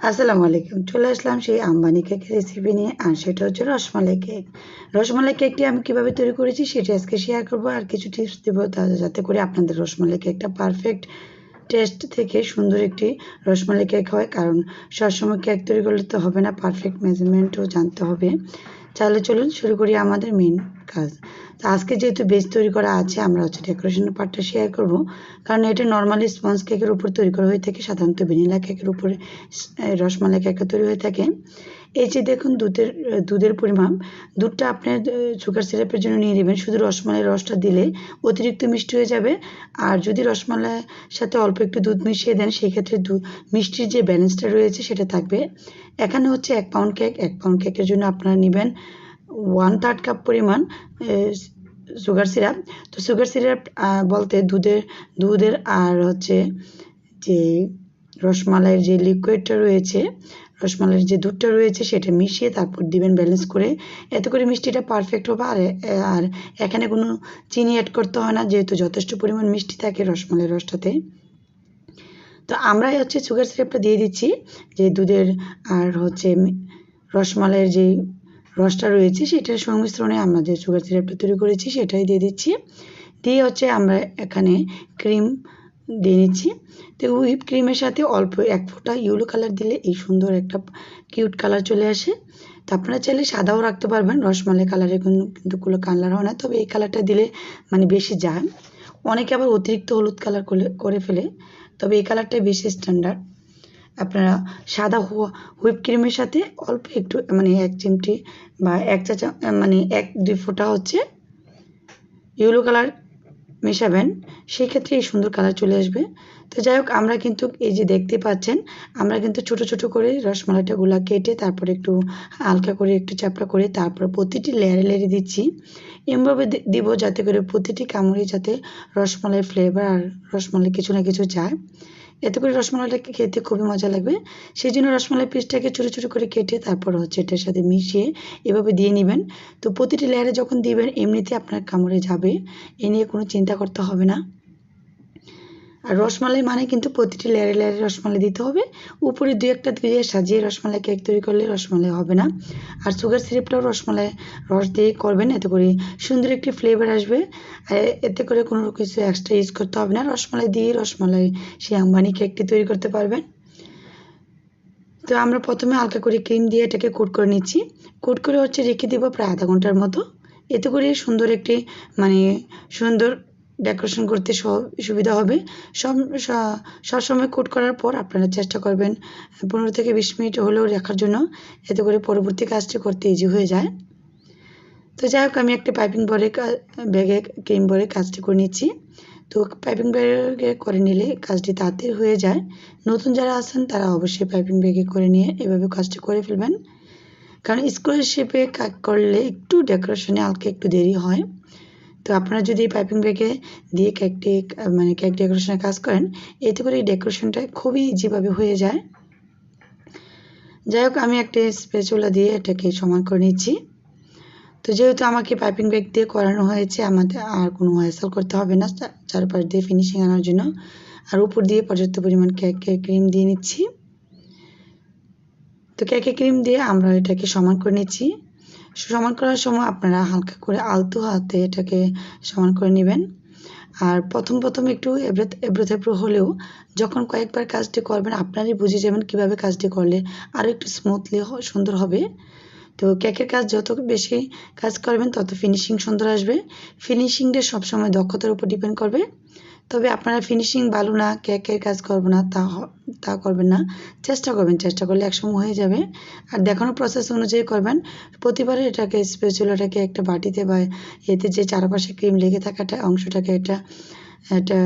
আসসালামু আলাইকুম। চলে আসলাম সেই আম্বানি কেকের রেসিপি নিয়ে, আর সেটা হচ্ছে রসমালাই কেক রসমালাই কেকটি আমি কীভাবে তৈরি করেছি সেটি আজকে শেয়ার করব, আর কিছু টিপস দেবো যাতে করে আপনাদের রসমালাই কেকটা পারফেক্ট টেস্ট থেকে সুন্দর একটি রসমালাই কেক হয়, কারণ সবসময় কেক তৈরি করলে তো হবে না পারফেক্ট মেজারমেন্টও জানতে হবে। তাহলে চলুন শুরু করি আমাদের মেন কাজ। তো আজকে যেহেতু বেজ তৈরি করা আছে, আমরা হচ্ছে ডেকোরেশনের পার্টটা শেয়ার করব। কারণ এটা নর্মালি স্পঞ্জ কেকের উপর তৈরি করা হয়ে থাকে, সাধারণত ভ্যানিলা কেকের উপরে রসমালাই কেকটা তৈরি হয়ে থাকে। এই যে দেখুন দুধের দুধের পরিমাণ, দুধটা আপনার সুগার সিরাপের জন্য নিয়ে নেবেন। শুধু রসমালাই রসটা দিলে অতিরিক্ত মিষ্টি হয়ে যাবে। আর যদি রসমালাইয়ের সাথে অল্প একটু দুধ মিশিয়ে দেন, সেক্ষেত্রে মিষ্টির যে ব্যালেন্সটা রয়েছে, সেটা থাকবে। এখানে হচ্ছে এক পাউন্ড কেক এক পাউন্ড কেকের জন্য আপনারা নেবেন ওয়ান থার্ড কাপ পরিমাণ সুগার সিরাপ তো সুগার সিরাপ বলতে দুধের দুধের আর হচ্ছে যে রসমালাইয়ের যে লিকুইডটা রয়েছে, রসমালাইয়ের যে দুধটা রয়েছে সেটা মিশিয়ে তারপর দিবেন ব্যালেন্স করে। এতে করে মিষ্টিটা পারফেক্ট হবে। আর আর এখানে কোনো চিনি অ্যাড করতে হয় না, যেহেতু যথেষ্ট পরিমাণ মিষ্টি থাকে রসমালাইয়ের রসটাতে। তো আমরাই হচ্ছে সুগার সিরাপটা দিয়ে দিচ্ছি, যে দুধের আর হচ্ছে রসমালাইয়ের যে রসটা রয়েছে, সেটার সংমিশ্রণে আমরা যে সুগার সিরাপটা তৈরি করেছি, সেটাই দিয়ে দিচ্ছি। দিয়ে হচ্ছে আমরা এখানে ক্রিম দিয়ে নিচ্ছি। তো হুইপ ক্রিমের সাথে অল্প এক ফোঁটা ইউলো কালার দিলে এই সুন্দর একটা কিউট কালার চলে আসে। তো আপনারা চাইলে সাদাও রাখতে পারবেন, রসমালাই কালারের কোনো কিন্তু কোনো কালার হয় না, তবে এই কালারটা দিলে মানে বেশি যায়। অনেকে আবার অতিরিক্ত হলুদ কালার করে ফেলে, তবে এই কালারটাই বেশি স্ট্যান্ডার্ড আপনারা সাদা হুইপ ক্রিমের সাথে অল্প একটু মানে এক চিমটি বা এক চা মানে এক দুই ফোঁটা হচ্ছে ইয়েলো কালার মেশাবেন। সেই ক্ষেত্রে এই সুন্দর কালার চলে আসবে। তো যাই হোক, আমরা কিন্তু এই যে দেখতে পাচ্ছেন, আমরা কিন্তু ছোট ছোট করে রসমালাইটাগুলা কেটে তারপরে একটু হালকা করে একটু চাপড়া করে তারপর প্রতিটি লেয়ারে লেয়ারে দিচ্ছি। এমভাবে দিব যাতে করে প্রতিটি কামড়ে যাতে রসমালাই ফ্লেভার আর রসমালাই কিছু না কিছু যায়। এতে করে রসমালাইটাকে খেতে খুবই মজা লাগবে। সেই জন্য রসমালাই পিসটাকে ছোটো ছোটো করে কেটে তারপর হচ্ছে এটার সাথে মিশিয়ে এভাবে দিয়ে নেবেন। তো প্রতিটি লেয়ারে যখন দিবেন, এমনিতে আপনার কামড়ে যাবে। এ নিয়ে কোনো চিন্তা করতে হবে না। আর রসমালাই মানে কিন্তু প্রতিটি লেয়ারে লেয়ারে রসমালাই দিতে হবে। উপরে দু একটা দিয়ে সাজিয়ে রসমালাই কেক তৈরি করলে রসমালাই হবে না। আর সুগার সিরাপটাও রসমালাই রস দিয়ে করবেন, এতে করে সুন্দর একটি ফ্লেভার আসবে। আর এতে করে কোনো কিছু এক্সট্রা ইউজ করতে হবে না। রসমালাই দিয়ে রসমালাই সেই আম্বানি কেকটি তৈরি করতে পারবেন। তো আমরা প্রথমে হালকা করে ক্রিম দিয়ে এটাকে কোট করে নিচ্ছি। কোট করে হচ্ছে রেখে দেবো প্রায় আধা ঘণ্টার মতো। এতে করে সুন্দর একটি মানে সুন্দর ডেকোরেশন করতে সুবিধা হবে। সব সবসময় কোট করার পর আপনারা চেষ্টা করবেন পনেরো থেকে বিশ মিনিট হলেও রাখার জন্য। এতে করে পরবর্তী কাজটি করতে ইজি হয়ে যায়। তো যাই হোক, আমি একটা পাইপিং ভরে ব্যাগে ক্রিম ভরে কাজটি করে নিচ্ছি। তো পাইপিং ব্যাগে করে নিলে কাজটি তাড়াতাড়ি হয়ে যায়। নতুন যারা আছেন, তারা অবশ্যই পাইপিং ব্যাগে করে নিয়ে এভাবে কাজটি করে ফেলবেন। কারণ স্কোয়ার শেপে কাজ করলে একটু ডেকোরেশনে হালকা একটু দেরি হয়। তো আপনারা যদি এই পাইপিং ব্যাগে দিয়ে কেকটি মানে কেক ডেকোরেশনের কাজ করেন, এতে করে এই ডেকোরেশনটা খুবই ইজিভাবে হয়ে যায়। যাই হোক আমি একটা স্পেচুলা দিয়ে এটাকে সমান করে নিচ্ছি। তো যেহেতু আমাকে পাইপিং ব্যাগ দিয়ে করানো হয়েছে, আমাদের আর কোনো হ্যাসেল করতে হবে না চারপাশ দিয়ে ফিনিশিং আনার জন্য। আর উপর দিয়ে পর্যাপ্ত পরিমাণ কেকের ক্রিম দিয়ে নিচ্ছি। তো কেকের ক্রিম দিয়ে আমরা এটাকে সমান করে নিচ্ছি। সমান করার সময় আপনারা হালকা করে আলতো হাতে এটাকে সমান করে নেবেন। আর প্রথম প্রথম একটু এবড়ো থেবড়ো হলেও যখন কয়েকবার কাজটি করবেন, আপনারই বুঝে যাবেন কীভাবে কাজটি করলে আরও একটু স্মুথলি সুন্দর হবে। তো কেকের কাজ যত বেশি কাজ করবেন, তত ফিনিশিং সুন্দর আসবে। ফিনিশিংটা সবসময় দক্ষতার উপর ডিপেন্ড করবে। তবে আপনারা ফিনিশিং ভালো না কেকের কাজ করব না, তা তা করবেন না। চেষ্টা করবেন, চেষ্টা করলে একসময় হয়ে যাবে। আর দেখানোর প্রসেস অনুযায়ী করবেন। প্রতিবারে এটাকে স্পেচুলাটাকে একটা বাটিতে বা এতে যে চারপাশে ক্রিম লেগে থাকাটা, অংশটাকে এটা এটা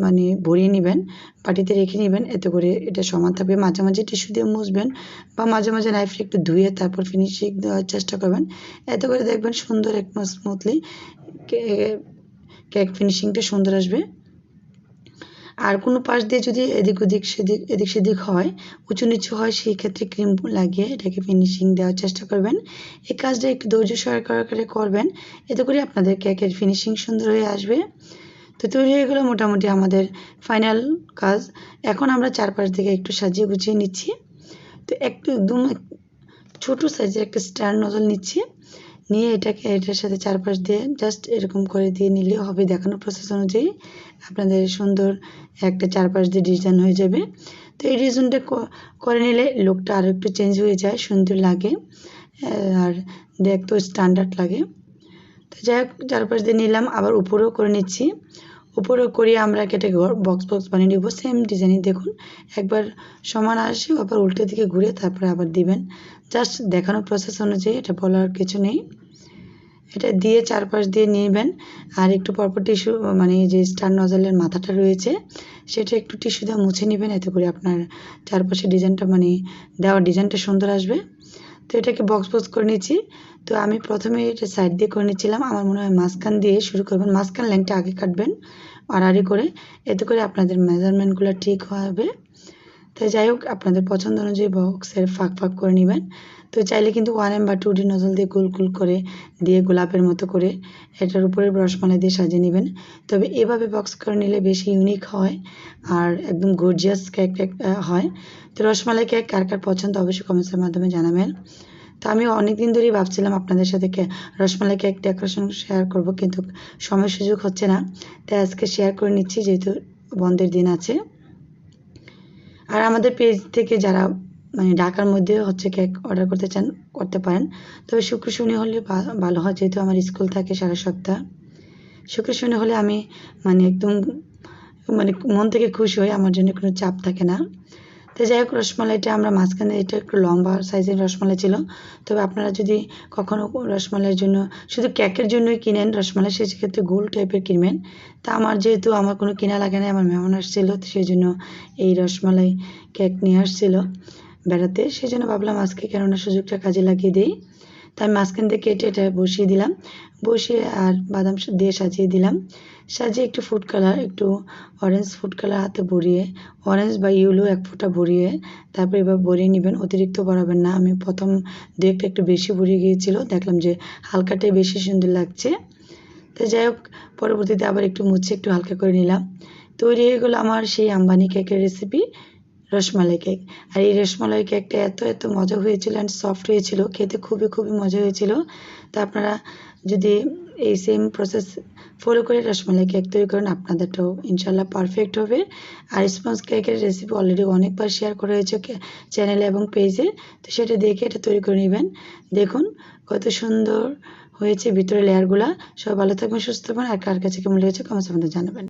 মানে ভরিয়ে নেবেন, বাটিতে রেখে নেবেন। এতে করে এটা সমান থাকবে। মাঝে মাঝে টিস্যু দিয়ে মুছবেন বা মাঝে মাঝে নাইফে একটু ধুয়ে তারপর ফিনিশিং দেওয়ার চেষ্টা করবেন। এতে করে দেখবেন সুন্দর একদম স্মুথলি কেক ফিনিশিংটা সুন্দর আসবে। আর কোনো পাশ দিয়ে যদি এদিক ওদিক সেদিক, এদিক সেদিক হয়, উঁচু নিচু হয়, সেই ক্ষেত্রে ক্রিম লাগিয়ে এটাকে ফিনিশিং দেওয়ার চেষ্টা করবেন। এই কাজটা একটু ধৈর্য সহকারে করবেন। এতে করে আপনাদের কেকের ফিনিশিং সুন্দর হয়ে আসবে। তো তৈরি হয়ে গেলো মোটামুটি আমাদের ফাইনাল কাজ। এখন আমরা চারপাশ থেকে একটু সাজিয়ে গুছিয়ে নিচ্ছি। তো একটু একদম ছোট সাইজের একটা স্টার নজল নিচ্ছি। নিয়ে এটাকে এটার সাথে চারপাশ দিয়ে জাস্ট এরকম করে দিয়ে নিলে হবে। দেখানো প্রসেস অনুযায়ী আপনাদের সুন্দর একটা চারপাশ দিয়ে ডিজাইন হয়ে যাবে। তো এই ডিজাইনটা করে নিলে লুকটা আরও একটু চেঞ্জ হয়ে যায়, সুন্দর লাগে আর দেখতেও স্ট্যান্ডার্ড লাগে। তো যাই হোক, চারপাশ দিয়ে নিলাম, আবার উপরেও করে নিচ্ছি। উপরেও করিয়ে আমরা কেটে বক্স বক্স বানিয়ে নিব। সেম ডিজাইনই দেখুন, একবার সমান আসে, আবার উল্টো দিকে ঘুরে তারপরে আবার দিবেন। জাস্ট দেখানো প্রসেস অনুযায়ী, এটা বলার কিছু নেই। এটা দিয়ে চারপাশ দিয়ে নিবেন, আর একটু পরপর টিস্যু মানে যে স্টার নজলের মাথাটা রয়েছে, সেটা একটু টিস্যু দিয়ে মুছে নেবেন, এতে করে আপনার চারপাশে ডিজাইনটা মানে দেওয়ার ডিজাইনটা সুন্দর আসবে। তো এটাকে বক্স বক্স করে নিয়েছি তো আমি প্রথমে এটা সাইড দিয়ে করে নিচ্ছিলাম। আমার মনে হয় মাঝখান দিয়ে শুরু করবেন। মাঝখান লাইনটা আগে কাটবেন আড়াআড়ি করে। এতে করে আপনাদের মেজারমেন্টগুলো ঠিক হবে। তো যাই হোক, আপনাদের পছন্দ অনুযায়ী বক্সের ফাঁক ফাঁক করে নেবেন। তো চাইলে কিন্তু ওয়ান এম বা টু ডি নজল দিয়ে গোল গোল করে দিয়ে গোলাপের মতো করে এটার উপরে ব্রশমালা দিয়ে সাজিয়ে নেবেন। তবে এভাবে বক্স করে নিলে বেশি ইউনিক হয় আর একদম গর্জিয়াস কেক হয়। তো রসমালাই কেক কার কার পছন্দ অবশ্যই কমেন্টসের মাধ্যমে জানাবেন। তো আমি অনেক দিন ধরেই ভাবছিলাম আপনাদের সাথে রসমালাই কেক ডেকোরেশন শেয়ার করব কিন্তু সময় সুযোগ হচ্ছে না। তাই আজকে শেয়ার করে নিচ্ছি যেহেতু বন্ধের দিন আছে। আর আমাদের পেজ থেকে যারা মানে ঢাকার মধ্যে হচ্ছে কেক অর্ডার করতে চান, করতে পারেন। তবে শুক্র শনি হলে ভালো হয়, যেহেতু আমার স্কুল থাকে সারা সপ্তাহ। শুক্র শনি হলে আমি মানে একদম মানে মন থেকে খুশি হই, আমার জন্য কোনো চাপ থাকে না। তো যাই হোক, রসমালাইটা আমরা মাঝখানে, এটা একটু লম্বা সাইজের রসমালাই ছিল। তবে আপনারা যদি কখনো রসমালাইয়ের জন্য, শুধু কেকের জন্যই কিনেন রসমালাই, সেক্ষেত্রে গোল টাইপের কিনবেন। তা আমার যেহেতু আমার কোনো কেনা লাগে না আমার মেহমান আসছিল সেই জন্য এই রসমালাই কেক নিয়ে আসছিল। বেড়াতে সেই জন্য ভাবলাম আজকে কেননা সুযোগটা কাজে লাগিয়ে দিই। তাই মাঝখান থেকে কেটে এটা বসিয়ে দিলাম। বসিয়ে আর বাদাম দিয়ে সাজিয়ে দিলাম। সাজিয়ে একটু ফুড কালার একটু অরেঞ্জ ফুড কালার হাতে ভরিয়ে অরেঞ্জ বা ইউলো এক ফোঁটা ভরিয়ে, তারপর এবার ভরিয়ে নেবেন। অতিরিক্ত বাড়াবেন না। আমি প্রথম দু একটা একটু বেশি ভরিয়ে গিয়েছিল। দেখলাম যে হালকাটাই বেশি সুন্দর লাগছে। তো যাই হোক, পরবর্তীতে আবার একটু মুছে একটু হালকা করে নিলাম। তৈরি হয়ে গেলো আমার সেই আম্বানি কেকের রেসিপি রসমালাই কেক আর এই রসমালাই কেকটা এত এত মজা হয়েছিল অ্যান্ড সফট হয়েছিল, খেতে খুবই খুবই মজা হয়েছিল। তা আপনারা যদি এই সেম প্রসেস ফলো করে রসমালাই কেক তৈরি করেন, আপনাদেরটাও ইনশাল্লাহ পারফেক্ট হবে। আর স্পঞ্জ কেকের রেসিপি অলরেডি অনেকবার শেয়ার করা হয়েছে চ্যানেলে এবং পেজে তো সেটা দেখে এটা তৈরি করে নেবেন। দেখুন কত সুন্দর হয়েছে ভিতরে লেয়ারগুলা সব ভালো থাকবেন, সুস্থ থাকবেন। আর কার কাছে কেমন লেগেছে কমেন্টস আমাদের জানাবেন।